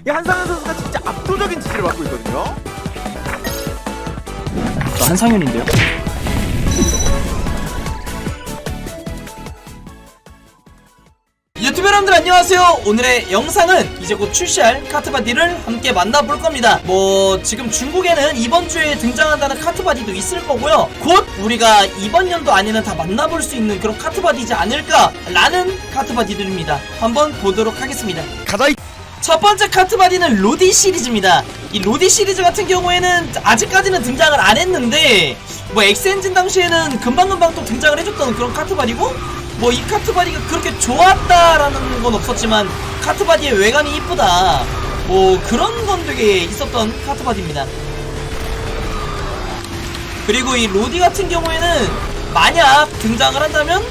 이 한상현 선수가 진짜 압도적인 지지를 받고 있거든요. 저 한상현인데요. 유튜브 여러분들 안녕하세요. 오늘의 영상은 이제 곧 출시할 카트바디를 함께 만나볼 겁니다. 뭐 지금 중국에는 이번 주에 등장한다는 카트바디도 있을 거고요. 곧 우리가 이번 연도 안에는 다 만나볼 수 있는 그런 카트바디지 않을까 라는 카트바디들입니다. 한번 보도록 하겠습니다. 가자 이 첫 번째 카트바디는 로디 시리즈입니다. 이 로디 시리즈 같은 경우에는 아직까지는 등장을 안 했는데 뭐 엑스엔진 당시에는 금방금방 또 등장을 해줬던 그런 카트바디고 뭐 이 카트바디가 그렇게 좋았다라는 건 없었지만 카트바디의 외관이 이쁘다 뭐 그런 건 되게 있었던 카트바디입니다. 그리고 이 로디 같은 경우에는 만약 등장을 한다면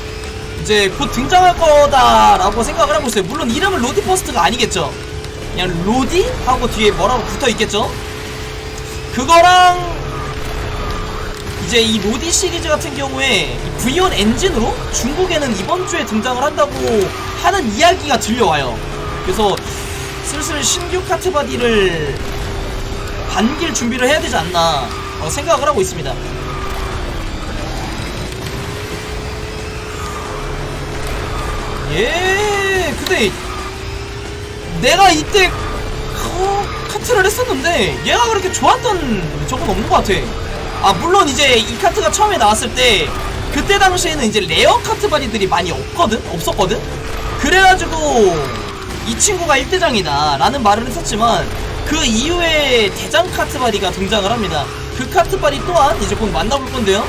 이제 곧 등장할 거다라고 생각을 하고 있어요. 물론 이름은 로디 퍼스트가 아니겠죠. 그냥 로디 하고 뒤에 뭐라고 붙어 있겠죠. 그거랑 이제 이 로디 시리즈 같은 경우에 이 V1 엔진으로 중국에는 이번 주에 등장을 한다고 하는 이야기가 들려와요. 그래서 슬슬 신규 카트 바디를 반길 준비를 해야 되지 않나 어, 생각을 하고 있습니다. 예, 근데 내가 이때 어, 카트를 했었는데 얘가 그렇게 좋았던 적은 없는 것 같아. 아 물론 이제 이 카트가 처음에 나왔을 때 그때 당시에는 이제 레어 카트 바디들이 많이 없거든, 없었거든. 그래가지고 이 친구가 1대장이다 라는 말을 했었지만 그 이후에 대장 카트 바디가 등장을 합니다. 그 카트 바디 또한 이제 곧 만나볼 건데요.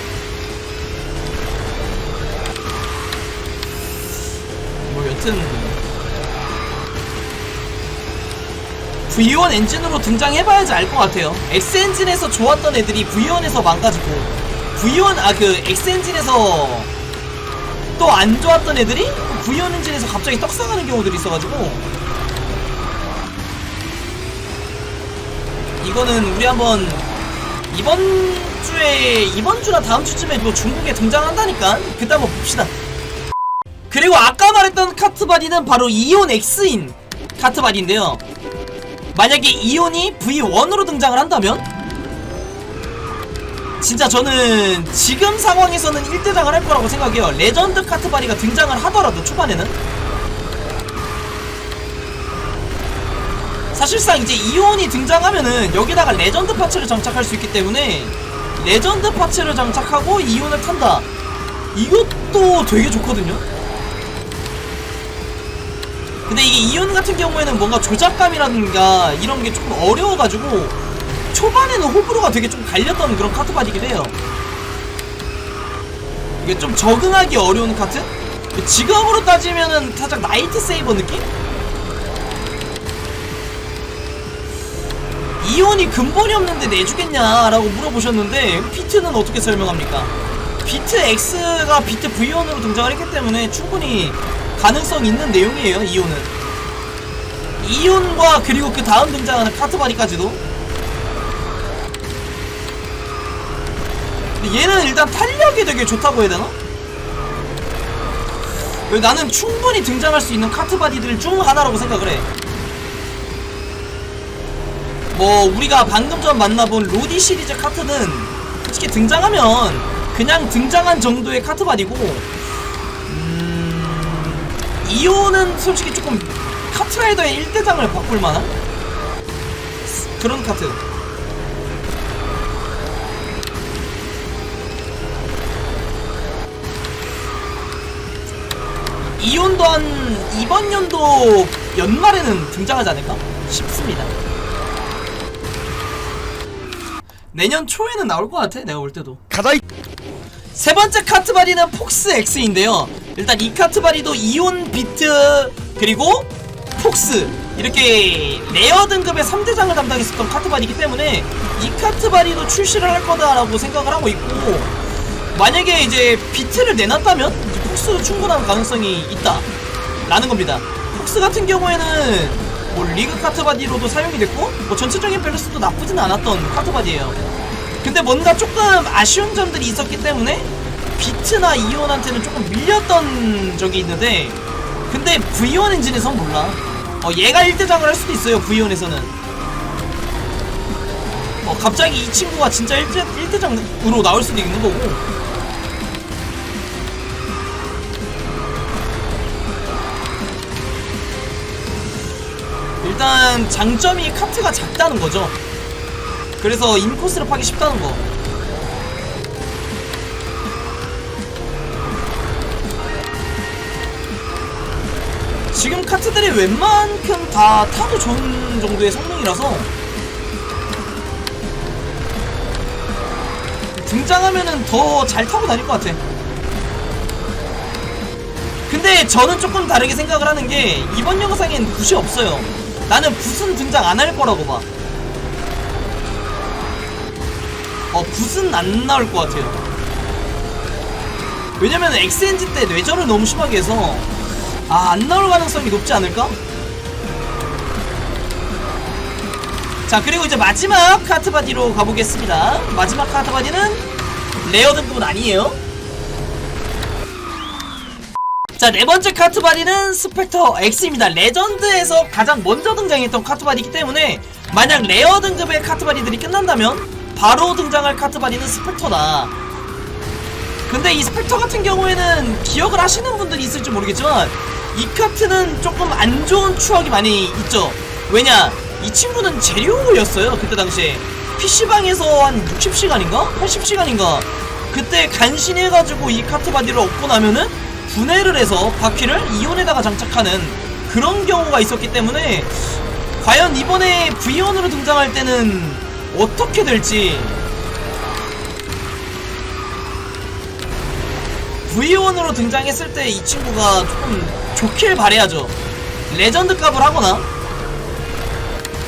뭐 여튼 V1 엔진으로 등장해봐야지 알 것 같아요. X 엔진에서 좋았던 애들이 V1에서 망가지고 V1 아 그 X 엔진에서 또 안 좋았던 애들이 V1 엔진에서 갑자기 떡상하는 경우들이 있어가지고 이거는 우리 한번 이번 주에 이번 주나 다음 주쯤에 뭐 중국에 등장한다니까 그때 한번 봅시다. 그리고 아까 말했던 카트바디는 바로 이온 X인 카트바디인데요. 만약에 이온이 V1으로 등장을 한다면 진짜 저는 지금 상황에서는 1대장을 할 거라고 생각해요. 레전드 카트바디가 등장을 하더라도 초반에는 사실상 이제 이온이 등장하면은 여기다가 레전드 파츠를 장착할 수 있기 때문에 레전드 파츠를 장착하고 이온을 탄다. 이것도 되게 좋거든요. 근데 이게 이온 같은 경우에는 뭔가 조작감이라든가 이런 게 조금 어려워가지고 초반에는 호불호가 되게 좀 갈렸던 그런 카트바디긴 해요. 이게 좀 적응하기 어려운 카트? 지금으로 따지면은 살짝 나이트 세이버 느낌? 이온이 근본이 없는데 내주겠냐 라고 물어보셨는데 비트는 어떻게 설명합니까? 비트 X가 비트 V1으로 등장을 했기 때문에 충분히 가능성 있는 내용이에요 이온은 이온과 그리고 그 다음 등장하는 카트바디까지도 근데 얘는 일단 탄력이 되게 좋다고 해야 되나? 왜 나는 충분히 등장할 수 있는 카트바디들 중 하나라고 생각을 해. 뭐 우리가 방금 전 만나본 로디 시리즈 카트는 솔직히 등장하면 그냥 등장한 정도의 카트바디고 음... 이오는 솔직히 조금 카트라이더의 1대장을 바꿀 만한 그런 카트 이온도 한 이번 연도 연말에는 등장하지 않을까 싶습니다. 내년 초에는 나올 것 같아 내가 볼 때도. 가자 이세 번째 카트바디는 폭스 X인데요. 일단 이 카트바디도 이온 비트 그리고 폭스 이렇게 레어 등급의 3대장을 담당했었던 카트바디이기 때문에 이 카트바디도 출시를 할 거다라고 생각을 하고 있고 만약에 이제 비트를 내놨다면 폭스도 충분한 가능성이 있다 라는 겁니다. 폭스 같은 경우에는 뭐 리그 카트바디로도 사용이 됐고 뭐 전체적인 밸런스도 나쁘진 않았던 카트바디예요. 근데 뭔가 조금 아쉬운 점들이 있었기 때문에 비트나 이온한테는 조금 밀렸던 적이 있는데 근데 V1 엔진에선 몰라. 어 얘가 1대장을 할 수도 있어요 V1에서는. 어 갑자기 이 친구가 진짜 1대, 1대장으로 나올 수도 있는 거고. 일단 장점이 카트가 작다는 거죠. 그래서 인코스를 파기 쉽다는 거 지금 카트들이 웬만큼 다 타도 좋은 정도의 성능이라서 등장하면은 더 잘 타고 다닐 것 같아. 근데 저는 조금 다르게 생각을 하는 게 이번 영상엔 붓이 없어요. 나는 붓은 등장 안 할 거라고 봐. 어, 붓은 안 나올 것 같아요. 왜냐면 엑스엔진 때 뇌절을 너무 심하게 해서 아, 안 나올 가능성이 높지 않을까? 자, 그리고 이제 마지막 카트바디로 가보겠습니다. 마지막 카트바디는 레어 등급은 아니에요. 자, 네 번째 카트바디는 스펙터 X입니다. 레전드에서 가장 먼저 등장했던 카트바디이기 때문에 만약 레어 등급의 카트바디들이 끝난다면 바로 등장할 카트바디는 스펙터다. 근데 이 스펙터 같은 경우에는 기억을 하시는 분들이 있을지 모르겠지만 이 카트는 조금 안 좋은 추억이 많이 있죠. 왜냐? 이 친구는 재료였어요. 그때 당시에. PC방에서 한 60시간인가? 80시간인가? 그때 간신해가지고 이 카트 바디를 얻고 나면은 분해를 해서 바퀴를 이온에다가 장착하는 그런 경우가 있었기 때문에 과연 이번에 V1으로 등장할 때는 어떻게 될지 V1으로 등장했을 때 이 친구가 조금 좋길 바래야죠. 레전드 값을 하거나.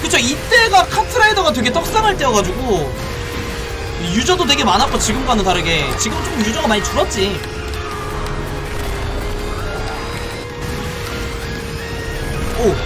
그쵸, 이때가 카트라이더가 되게 떡상할 때여가지고, 유저도 되게 많았고, 지금과는 다르게. 지금 좀 유저가 많이 줄었지. 오.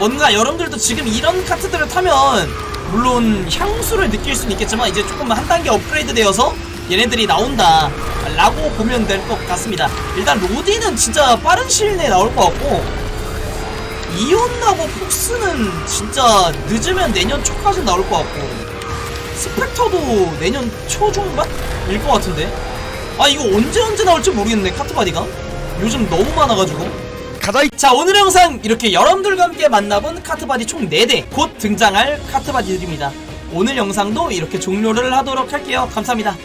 뭔가 여러분들도 지금 이런 카트들을 타면 물론 향수를 느낄 수는 있겠지만 이제 조금 한 단계 업그레이드 되어서 얘네들이 나온다 라고 보면 될 것 같습니다. 일단 로디는 진짜 빠른 시일 내에 나올 것 같고 이온하고 폭스는 진짜 늦으면 내년 초까지 나올 것 같고 스펙터도 내년 초중반 일 것 같은데? 아 이거 언제 언제 나올지 모르겠네 카트바디가. 요즘 너무 많아가지고 가자. 자 오늘 영상 이렇게 여러분들과 함께 만나본 카트바디 총 4대. 곧 등장할 카트바디들입니다. 오늘 영상도 이렇게 종료를 하도록 할게요. 감사합니다